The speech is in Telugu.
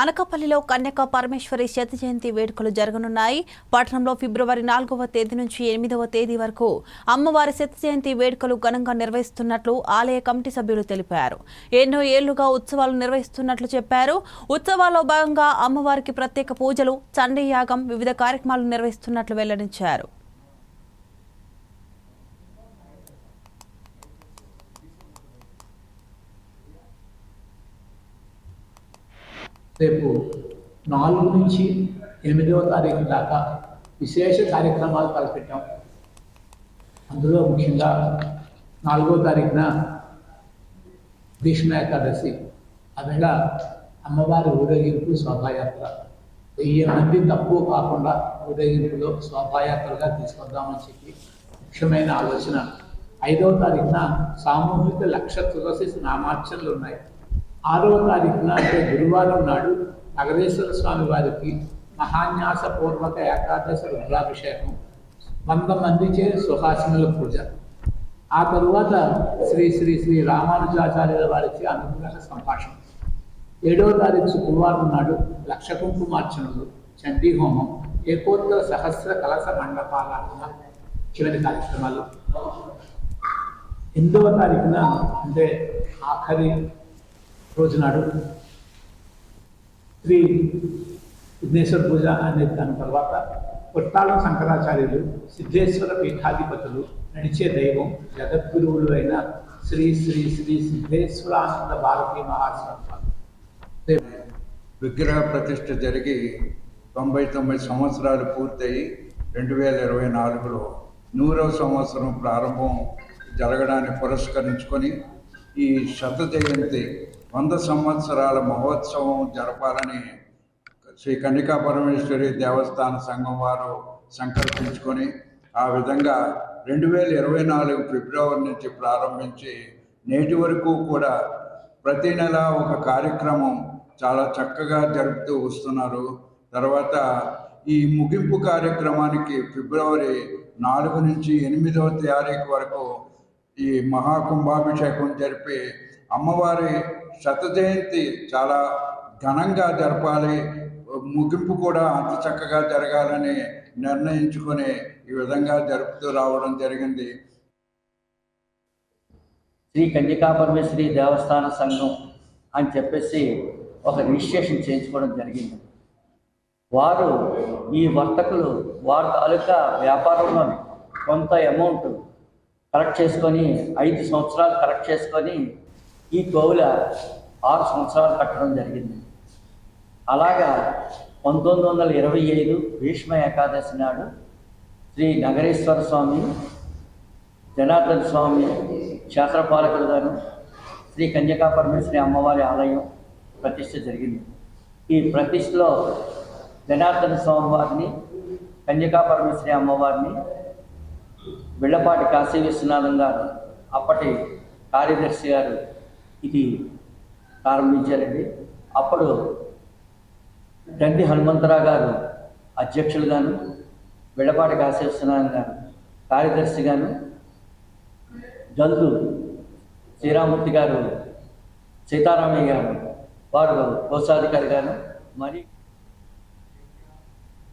అనకాపల్లిలో కన్యక పరమేశ్వరి శత జయంతి వేడుకలు జరగనున్నాయి. పట్టణంలో ఫిబ్రవరి నాలుగవ తేదీ నుంచి ఎనిమిదవ తేదీ వరకు అమ్మవారి శత జయంతి వేడుకలు ఘనంగా నిర్వహిస్తున్నట్లు ఆలయ కమిటీ సభ్యులు తెలిపారు. ఎన్నో ఏళ్ళుగా ఉత్సవాలు నిర్వహిస్తున్నట్లు చెప్పారు. ఉత్సవాల్లో భాగంగా అమ్మవారికి ప్రత్యేక పూజలు చండీ యాగం వివిధ కార్యక్రమాలు నిర్వహిస్తున్నట్లు వెల్లడించారు. రేపు నాలుగు నుంచి ఎనిమిదవ తారీఖు దాకా విశేష కార్యక్రమాలు తలపెట్టాం. అందులో ముఖ్యంగా నాలుగో తారీఖున భీష్మ ఏకాదశి. అవేళ అమ్మవారి ఊరేగింపు శోభాయాత్ర. వెయ్యి మంది తక్కువ కాకుండా ఊరేగింపులో శోభాయాత్రగా తీసుకొద్దామని చెప్పి ముఖ్యమైన ఆలోచన. ఐదవ తారీఖున సామూహిక లక్ష తులసి నామార్చనలు ఉన్నాయి. ఆరవ తారీఖున అంటే గురువారం నాడు నగరేశ్వర స్వామి వారికి మహాన్యాసపూర్వక ఏకాదశి రుద్రాభిషేకం. వంద మంది చే సుహాసినుల పూజ. ఆ తరువాత శ్రీ శ్రీ శ్రీ రామానుజాచార్యుల వారికి అనుగ్రహ సంభాషణ. ఏడవ తారీఖు శుక్రవారం నాడు లక్ష కుంకుమార్చనలు చండీహోమం ఏకోత్తర సహస్ర కలస మండపారాధన చివరి కార్యక్రమాలు. ఎనిమిదవ తారీఖున అంటే ఆఖరి రోజు నాడు శ్రీ విఘ్నేశ్వర పూజ అనే దాని తర్వాత కొట్టాళం శంకరాచార్యులు సిద్ధేశ్వర పీఠాధిపతులు నడిచే దైవం జగద్గురువులు అయిన శ్రీ శ్రీ శ్రీ సిద్ధేశ్వరానంద భారతీ మహాస్వామి. విగ్రహ ప్రతిష్ఠ జరిగి తొంభై తొమ్మిది సంవత్సరాలు పూర్తయి రెండు వేల ఇరవై నాలుగులో నూరవ సంవత్సరం ప్రారంభం జరగడాన్ని పురస్కరించుకొని ఈ శత జయంతి వంద సంవత్సరాల మహోత్సవం జరపాలని శ్రీ కన్నికా పరమేశ్వరి దేవస్థాన సంఘం వారు సంకల్పించుకొని ఆ విధంగా రెండు వేల ఇరవై నాలుగు ఫిబ్రవరి నుంచి ప్రారంభించి నేటి వరకు కూడా ప్రతి నెల ఒక కార్యక్రమం చాలా చక్కగా జరుపుతూ వస్తున్నారు. తర్వాత ఈ ముగింపు కార్యక్రమానికి ఫిబ్రవరి నాలుగు నుంచి ఎనిమిదవ తారీఖు వరకు ఈ మహాకుంభాభిషేకం జరిపి అమ్మవారి శత జయంతి చాలా ఘనంగా జరపాలి. ముగింపు కూడా అంత చక్కగా జరగాలని నిర్ణయించుకొని ఈ విధంగా జరుపుతూ రావడం జరిగింది. శ్రీ కన్యకా పరమేశ్వరి దేవస్థాన సంఘం అని చెప్పేసి ఒక రిజిస్ట్రేషన్ చేయించుకోవడం జరిగింది. వారు ఈ వర్తకులు వారి తాలూకా వ్యాపారంలో కొంత అమౌంట్ కలెక్ట్ చేసుకొని ఐదు సంవత్సరాలు కలెక్ట్ చేసుకొని ఈ కోవుల ఆరు సంవత్సరాలు కట్టడం జరిగింది. అలాగా పంతొమ్మిది వందల ఇరవై ఐదు భీష్మ ఏకాదశి నాడు శ్రీ నగరేశ్వర స్వామి జనార్దన స్వామి క్షేత్రపాలకుడు గారు శ్రీ కన్యకా పరమేశ్వరి అమ్మవారి ఆలయం ప్రతిష్ట జరిగింది. ఈ ప్రతిష్టలో జనార్దన స్వామి వారిని కన్యకా పరమేశ్వరి అమ్మవారిని బిళ్ళపాటి కాశీ విశ్వనాథం గారు అప్పటి కార్యదర్శి గారు ఇది ప్రారంభించారండి. అప్పుడు గండి హనుమంతరావు గారు అధ్యక్షులుగాను విడపాటి కాశీ గారు కార్యదర్శిగాను జల్దు శ్రీరామూర్తి గారు సీతారామయ్య గారు వారు కోశాధికారి గారు మరి